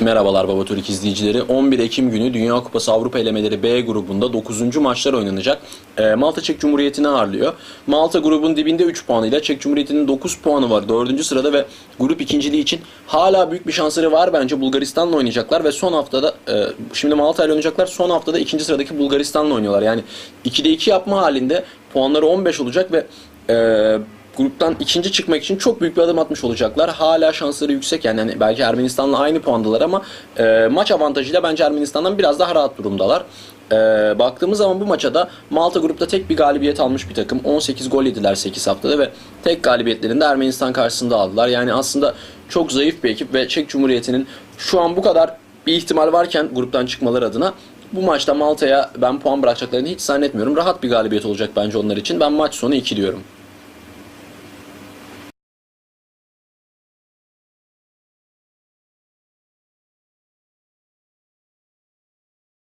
Merhabalar Baba Türk izleyicileri. 11 Ekim günü Dünya Kupası Avrupa elemeleri B grubunda 9. maçlar oynanacak. Ee, Malta Çek Cumhuriyeti'ni ağırlıyor. Malta grubun dibinde 3 puanıyla Çek Cumhuriyeti'nin 9 puanı var 4. sırada ve grup ikinciliği için hala büyük bir şansları var bence. Bulgaristan'la oynayacaklar ve son haftada e, şimdi Malta ile oynayacaklar. Son haftada ikinci sıradaki Bulgaristan'la oynuyorlar. Yani 2'de 2 yapma halinde puanları 15 olacak ve e, gruptan ikinci çıkmak için çok büyük bir adım atmış olacaklar. Hala şansları yüksek yani, hani belki Ermenistan'la aynı puandalar ama e, maç avantajıyla bence Ermenistan'dan biraz daha rahat durumdalar. E, baktığımız zaman bu maça da Malta grupta tek bir galibiyet almış bir takım. 18 gol yediler 8 haftada ve tek galibiyetlerini de Ermenistan karşısında aldılar. Yani aslında çok zayıf bir ekip ve Çek Cumhuriyeti'nin şu an bu kadar bir ihtimal varken gruptan çıkmaları adına bu maçta Malta'ya ben puan bırakacaklarını hiç zannetmiyorum. Rahat bir galibiyet olacak bence onlar için. Ben maç sonu 2 diyorum.